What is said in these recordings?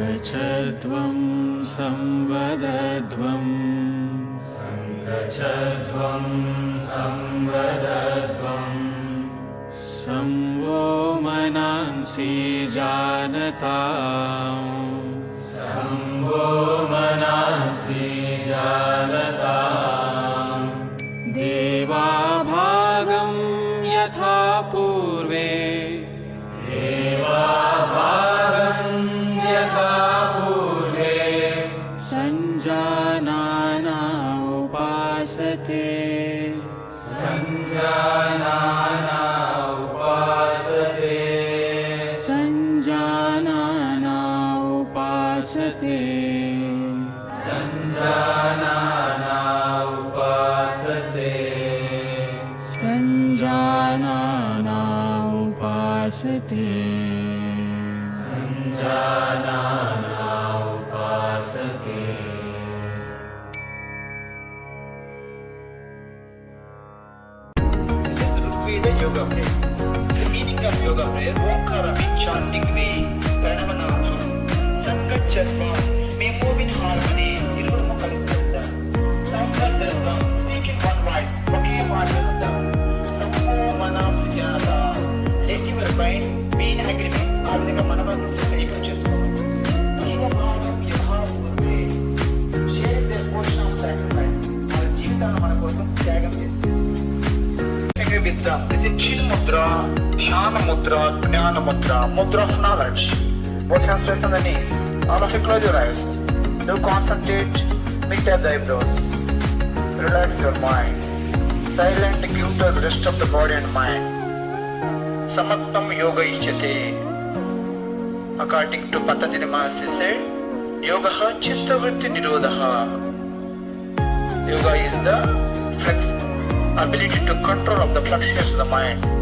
गच्छध्वं संवदध्वम् गच्छध्वं संवदध्वम् संवो मनांसि जानता संवो मनांसि जानता देवाभागं यथा Yoga Prayer. The meaning of Yoga Prayer, Omkara means chanting way, Pranamana, Sankacharma, may move in harmony, dhyana mudra, gnana mudra, mudra of knowledge. Both hands placed on the knees. All of you close your eyes. Do concentrate, meet at the eyebrows. Relax your mind. Silent give the rest of the body and mind. Samattam yoga ichyate. According to Patanjali Mahasi said, Yoga chitta vritti nirodha. Yoga is the flex ability to control of the fluctuations of the mind.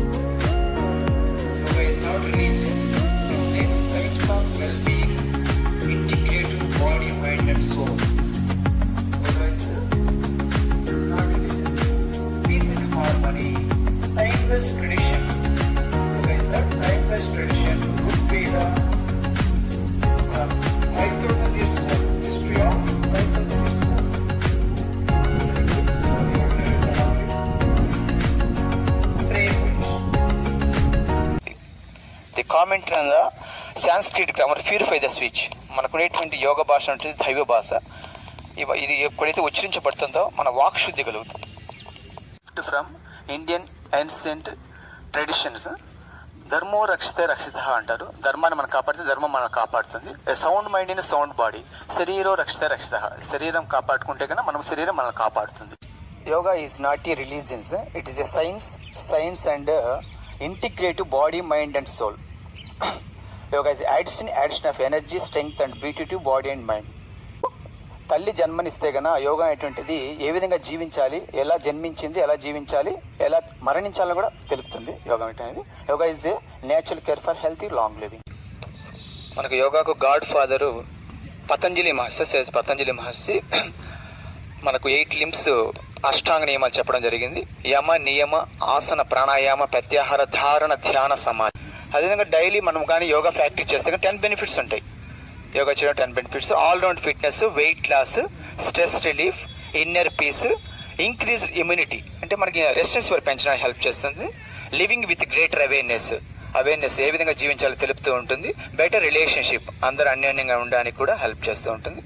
The comment Sanskrit grammar purify the switch మనకునేటువంటి యోగ భాష ఉంటుంది దైవ భాష. ఇది ఎప్పుడైతే ఉచ్చరించబడుతుందో మన walk శుద్ధి కలుగుతుంది. ఫ్రమ్ ఇండియన్ ఏన్షియంట్ ట్రెడిషన్స్ ధర్మో రక్షితే రక్షిత అంటారు. ధర్మాన్ని మనం కాపాడితే ధర్మం మనం కాపాడుతుంది. Sound mind in sound body శరీరం రక్షితే రక్షిత. శరీరం కాపాడుకుంటే కన్నా మనం శరీరం మనం కాపాడుతుంది. Yoga is not a religions it is a science science and integrative body mind and soul yoga is addition addition of energy strength and beauty to body and mind తల్లి జన్మనిస్తే గన యోగా అనేటువంటిది ఏ విధంగా జీవించాలి ఎలా జన్మించింది ఎలా జీవించాలి ఎలా మరణించాలని కూడా తెలుపుతుంది యోగా అనేది yoga is a natural care for healthy long living మనకు యోగాకు God father Patanjali Maharshi says Patanjali Maharshi మనకు ఎయిట్ లిమ్స్ అష్టాంగ నియమాలు చెప్పడం జరిగింది. యమ నియమ ఆసన ప్రాణాయామ ప్రత్యాహార ధారణ ధ్యాన సమాధి. అదేవిధంగా డైలీ మనం కానీ యోగా ప్రాక్టీస్ చేస్తే టెన్ బెనిఫిట్స్ ఉంటాయి. యోగా చేయడం ten benefits. All round fitness weight loss stress relief inner peace increase immunity. అంటే మనకి రెసిస్టెన్స్ పవర్ పెంచడానికి హెల్ప్ చేస్తుంది. Living with greater awareness. Awareness ఏ విధంగా జీవించాలో తెలుపుతూ ఉంటుంది. Better relationship. అందరూ అన్యోన్యంగా ఉండడానికి కూడా హెల్ప్ చేస్తూ ఉంటుంది.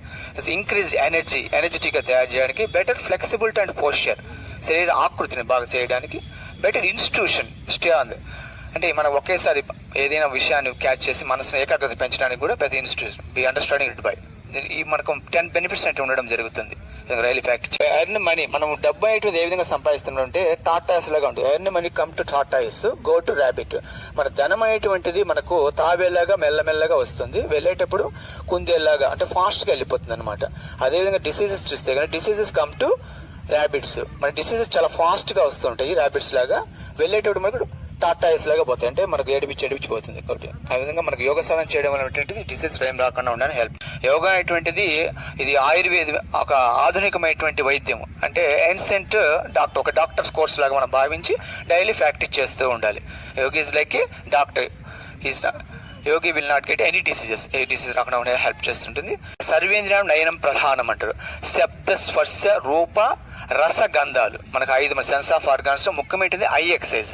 ఇంక్రీజ్ ఎనర్జీ ఎనర్జెటిక్గా తయారు చేయడానికి బెటర్ ఫ్లెక్సిబిలిటీ అండ్ పోస్చర్. శరీర ఆకృతిని బాగా చేయడానికి బెటర్ ఇన్స్టిట్యూషన్ స్టే ఆన్ అంటే మనం ఒకేసారి ఏదైనా విషయాన్ని క్యాచ్ చేసి మనసును ఏకాగ్రత పెంచడానికి కూడా ప్రతి institute B understanding it by ఈ మనకు టెన్ బెనిఫిట్స్ అంటే ఉండడం జరుగుతుంది. రైలీ ఫ్యాక్టరీ ఎర్న్ మనీ మనం డబ్బు అనేటువంటి ఏ విధంగా సంపాదిస్తుంటే టాటాస్ లాగా ఉంటుంది. Earn money come to tortoise go to rabbit మన ధనం అనేటువంటిది మనకు తాబేలాగా మెల్లమెల్లగా వస్తుంది. వెళ్ళేటప్పుడు కుందేలాగా అంటే ఫాస్ట్గా వెళ్ళిపోతుంది అనమాట అదేవిధంగా డిసీజెస్ చూస్తే కానీ డిసీజెస్ కమ్ టు ర్యాబిట్స్ మన డిసీజెస్ చాలా ఫాస్ట్గా వస్తుంటాయి ర్యాబిట్స్ లాగా. వెళ్ళేటప్పుడు మనకు టాటాయిస్ లాగా పోతాయి. అంటే మనకు ఏడిపించి ఏడిపించి పోతుంది. కాబట్టి ఆ విధంగా మనకు యోగ సాధన చేయడం అనేటువంటిది డిసీజ్ ఏం రాకుండా ఉండడానికి హెల్ప్ యోగా అనేటువంటిది ఇది ఆయుర్వేద ఒక ఆధునికమైనటువంటి వైద్యం. అంటే ఎన్సెంట్ డాక్టర్ ఒక డాక్టర్స్ కోర్స్ లాగా మనం భావించి డైలీ ప్రాక్టీస్ చేస్తూ ఉండాలి. Yoga is like a doctor is yogi will not get any diseases a disease రాకుండా ఉండే హెల్ప్ చేస్తుంటుంది. సర్వేంద్రియం నయనం ప్రధానం అంటారు. శబ్ద స్పర్శ రూప రసగంధాలు మనకు ఐదు సెన్స్ ఆఫ్ ఆర్గాన్స్ ముఖ్యమైనది ఐ ఎక్సైజ్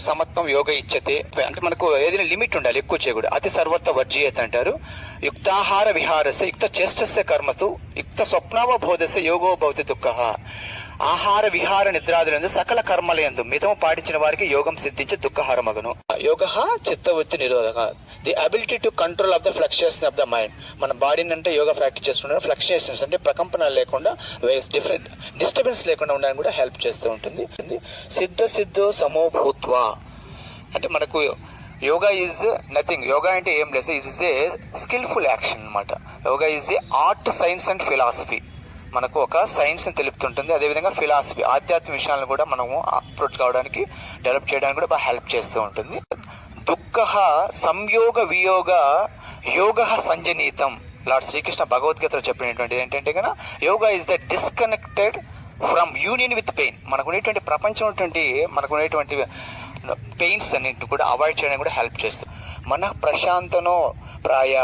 సమత్వం యోగ ఇచ్చతే అంటే మనకు ఏదైనా లిమిట్ ఉండాలి ఎక్కువ చేయకూడదు. అతి సర్వత్వ వర్జీయత అంటారు. యుక్తాహార విహారస్య యుక్త చేష్టస్య కర్మసు యుక్త స్వప్నావబోధస్య యోగో భవతి దుఃఖ. ఆహార విహార నిద్రాదులందు సకల కర్మలయందు మితము పాటించిన వారికి యోగం సిద్ధించి దుఃఖహారమగను. యోగ చిత్తవృత్తి నిరోధక. The ability to control of the fluctuation of the mind మన బాడీని అంటే యోగా ప్రాక్టీస్ చేసుకుంటే ఫ్లక్చుయేషన్స్ అంటే ప్రకంపనలు లేకుండా వేవ్స్ డిఫరెంట్ డిస్టర్బెన్స్ లేకుండా ఉండడానికి కూడా హెల్ప్ చేస్తూ ఉంటుంది. సిద్ధ సిద్ధో సమోభూత్వ. అంటే మనకు యోగా ఈజ్ నథింగ్ యోగా అంటే ఏం లేదు. It is a skillful action అనమాట yoga is a art science and philosophy మనకు ఒక సైన్స్ని తెలుపుతుంటుంది. అదేవిధంగా ఫిలాసఫీ ఆధ్యాత్మిక విషయాలను కూడా మనము అప్రోచ్ కావడానికి డెవలప్ చేయడానికి కూడా బాగా హెల్ప్ చేస్తూ ఉంటుంది. దుఃఖ సంయోగ వియోగ యోగ సంజనీతం. లార్డ్ శ్రీకృష్ణ భగవద్గీతలో చెప్పినటువంటిది ఏంటంటే కదా yoga is the disconnected from union with pain మనకు ఉండేటువంటి ప్రపంచం ఉన్నటువంటి మనకు ఉండేటువంటి పెయిన్స్ అన్నింటిని కూడా అవాయిడ్ చేయడానికి కూడా హెల్ప్ చేస్తుంది. మన ప్రశాంతనో ప్రాయ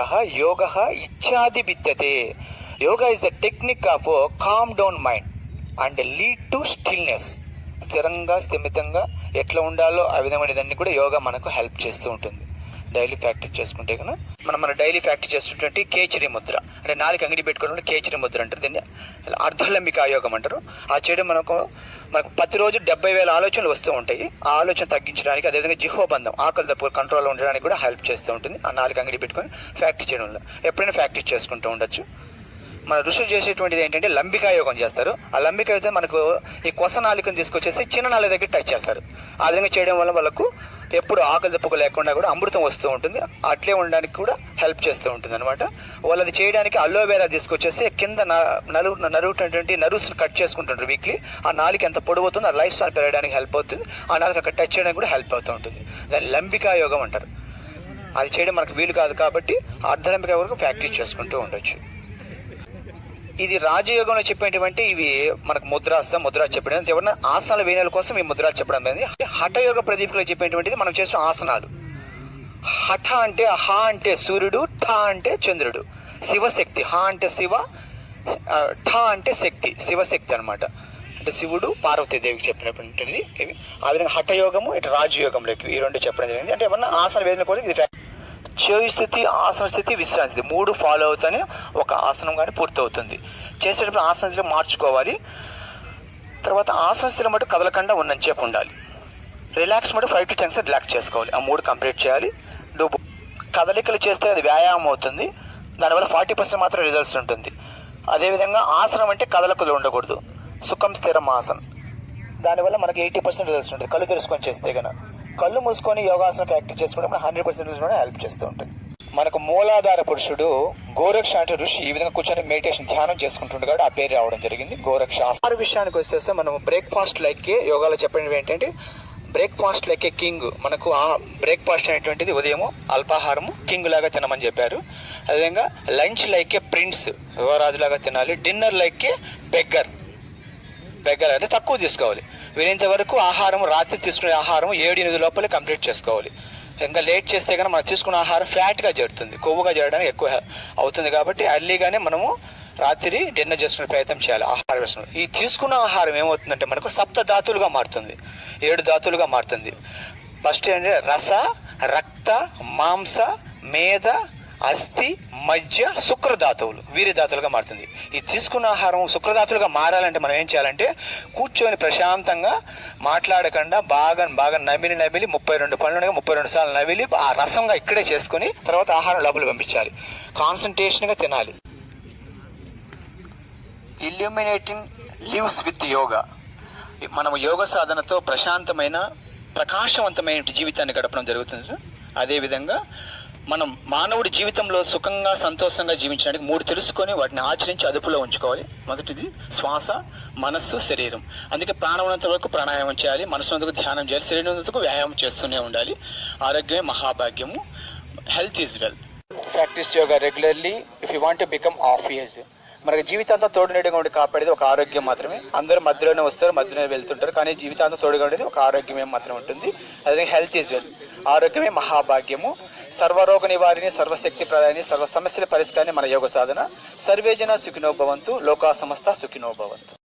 యోగ ఇచ్చాది విద్యతే yoga is the technique of calm down mind and lead to stillness స్థిరంగా స్థిమితంగా ఎట్లా ఉండాలో ఆ విధమైనదన్నీ కూడా యోగా మనకు హెల్ప్ చేస్తూ ఉంటుంది. డైలీ ప్రాక్టీస్ చేసుకుంటే కనుక మనం మన డైలీ ప్రాక్టీస్ చేస్తున్నటువంటి కేచరి ముద్ర అంటే నాలుగు అంగడి పెట్టుకోవడం కేచరి ముద్ర అంటారు దీన్ని. అర్ధలంబిక యోగం అంటారు. ఆ చేయడం మనకు మనకు ప్రతిరోజు డెబ్బై వేల ఆలోచనలు వస్తూ ఉంటాయి. ఆ ఆలోచన తగ్గించడానికి అదేవిధంగా జిహోబంధం ఆకలి తప్పు కంట్రోల్లో ఉండడానికి కూడా హెల్ప్ చేస్తూ ఉంటుంది. ఆ నాలుగు అంగడి పెట్టుకొని ప్రాక్టీస్ చేయడం ఎప్పుడైనా ప్రాక్టీస్ చేసుకుంటూ ఉండొచ్చు. మన ఋషులు చేసేటువంటిది ఏంటంటే లంబికా యోగం చేస్తారు. ఆ లంబిక అయితే మనకు ఈ కొస నాలుకను తీసుకొచ్చేసి చిన్న నాలుగు దగ్గర టచ్ చేస్తారు. ఆ విధంగా చేయడం వల్ల వాళ్ళకు ఎప్పుడు ఆకలి దప్పుకు లేకుండా కూడా అమృతం వస్తూ ఉంటుంది. అట్లే ఉండడానికి కూడా హెల్ప్ చేస్తూ ఉంటుంది అనమాట వాళ్ళు అది చేయడానికి అలోవేరా తీసుకొచ్చేసి కింద న- నలుగు నరుగుతున్నటువంటి నరుస్ కట్ చేసుకుంటుంటారు వీక్లీ. ఆ నాలుగు ఎంత పొడవుతుందో ఆ లైఫ్ స్టైల్ పెరగడానికి హెల్ప్ అవుతుంది. ఆ నాలుక అక్కడ టచ్ చేయడానికి కూడా హెల్ప్ అవుతూ ఉంటుంది. దాన్ని లంబికా యోగం అంటారు. అది చేయడం మనకు వీలు కాదు కాబట్టి అర్ధలంబిక వరకు ప్రాక్టీస్ చేసుకుంటూ ఉండొచ్చు. ఇది రాజయోగంలో చెప్పేటువంటి ఇవి మనకు ముద్రాస ముద్ర చెప్పడం. ఎవరైనా ఆసనాలు వేణుల కోసం ఈ ముద్ర చెప్పడం అనేది హఠయోగ ప్రదీపంలో చెప్పేటువంటిది మనం చేసిన ఆసనాలు. హఠ అంటే హ అంటే సూర్యుడు ఠ అంటే చంద్రుడు. శివశక్తి హ అంటే శివ ఠ అంటే శక్తి శివశక్తి అనమాట అంటే శివుడు పార్వతీదేవికి చెప్పినటువంటిది ఇవి. ఆ విధంగా హఠయోగము ఇటు రాజయోగంలో ఈ రెండు చెప్పడం జరిగింది. అంటే ఏమన్నా ఆసన వేదన కూడా ఇది చేయి స్థితి ఆసన స్థితి విశ్రాంతి స్థితి. మూడు ఫాలో అవుతానే ఒక ఆసనం కానీ పూర్తవుతుంది. చేసేటప్పుడు ఆసన స్థితి మార్చుకోవాలి. తర్వాత ఆసన స్థితిలో మటు కదలకుండా ఉన్నంచేపు ఉండాలి. రిలాక్స్ మటు ఫైవ్ టు టెన్స్ రిలాక్స్ చేసుకోవాలి. ఆ మూడు కంప్లీట్ చేయాలి. డూబు. కదలికలు చేస్తే అది వ్యాయామం అవుతుంది. దానివల్ల ఫార్టీ పర్సెంట్ మాత్రం రిజల్ట్స్ ఉంటుంది. అదేవిధంగా ఆసనం అంటే కదలకలు ఉండకూడదు. సుఖం స్థిరం ఆసనం. దానివల్ల మనకి ఎయిటీ పర్సెంట్ రిజల్ట్స్ ఉంటుంది. కళ్ళు తెరుచుకొని చేస్తే కనుక కళ్ళు మూసుకొని యోగాసనం ప్రాక్టీస్ చేసుకుంటే హండ్రెడ్ పర్సెంట్ కూడా హెల్ప్ చేస్తూ ఉంటుంది. మనకు మూలాధార పురుషుడు గోరక్ష అంటే ఋషి ఈ విధంగా కూర్చొని మెడిటేషన్ ధ్యానం చేసుకుంటుండే కాబట్టి ఆ పేరు రావడం జరిగింది గోరక్ష. ఆహార విషయానికి వస్తే మనం బ్రేక్ఫాస్ట్ లైక్ యోగాలో చెప్పినవి ఏంటంటే బ్రేక్ఫాస్ట్ లైక్ ఏ కింగ్. మనకు ఆ బ్రేక్ఫాస్ట్ అనేటువంటిది ఉదయం అల్పాహారము కింగ్ లాగా తినమని చెప్పారు. అదేవిధంగా లంచ్ లైక్ ఏ ప్రిన్స్ యువరాజు లాగా తినాలి. Dinner like a beggar. దగ్గర తక్కువ తీసుకోవాలి. వీలైనంత వరకు ఆహారం రాత్రి తీసుకునే ఆహారం ఏడు ఎనిమిది లోపలే కంప్లీట్ చేసుకోవాలి. ఇంకా లేట్ చేస్తే కనుక మనం తీసుకున్న ఆహారం ఫ్యాట్గా జరుగుతుంది చేరుతుంది కొవ్వుగా చేరడానికి ఎక్కువ అవుతుంది కాబట్టి అర్లీగానే మనము రాత్రి డిన్నర్ చేసుకునే ప్రయత్నం చేయాలి. ఆహార వ్యసనం. ఈ తీసుకున్న ఆహారం ఏమవుతుందంటే మనకు సప్త ధాతులుగా మారుతుంది. ఏడు ధాతులుగా మారుతుంది. ఫస్ట్ ఏంటంటే రస రక్త మాంస మేధ అస్థి మధ్య శుక్రధాతువులు. వీరిధాతువులుగా మారుతుంది. ఈ తీసుకున్న ఆహారం శుక్రధాతులుగా మారాలంటే మనం ఏం చేయాలంటే కూర్చొని ప్రశాంతంగా మాట్లాడకుండా బాగా బాగా నమిలి నమిలి ముప్పై రెండు పనులు ముప్పై రెండు సార్లు నమిలి ఆ రసంగా ఇక్కడే చేసుకుని తర్వాత ఆహారం లోపల పంపించాలి. కాన్సన్ట్రేషన్గా తినాలి. ఇల్యూమినేటింగ్ లివ్స్ విత్ యోగా మనము యోగ సాధనతో ప్రశాంతమైన ప్రకాశవంతమైన జీవితాన్ని గడపడం జరుగుతుంది సార్ అదేవిధంగా మనం మానవుడి జీవితంలో సుఖంగా సంతోషంగా జీవించడానికి మూడు తెలుసుకొని వాటిని ఆచరించి అదుపులో ఉంచుకోవాలి. మొదటిది శ్వాస మనస్సు శరీరం. అందుకే ప్రాణం వరకు ప్రాణాయామం చేయాలి మనసు ఉన్నందుకు ధ్యానం చేయాలి శరీరం ఉన్నందుకు వ్యాయామం చేస్తూనే ఉండాలి. ఆరోగ్యమే మహాభాగ్యము. Health is wealth practice yoga regularly if you want become of years మనకి జీవితాంతం తోడు నీడగా ఉండి కాపాడేది ఒక ఆరోగ్యం మాత్రమే. అందరూ మధ్యలోనే వస్తారు మధ్యలోనే వెళ్తుంటారు కానీ జీవితాంతం తోడుగా ఉండేది ఒక ఆరోగ్యమే మాత్రమే ఉంటుంది. అదే హెల్త్ ఈజ్ వెల్త్ ఆరోగ్యమే మహాభాగ్యము. సర్వరోగ నివారిణి సర్వశక్తి ప్రదాయని సర్వ సమస్యల పరిష్కారాన్ని మన యోగ సాధన. సర్వేజన సుఖినోభవంతు లోకా సమస్త సుఖినోభవంతు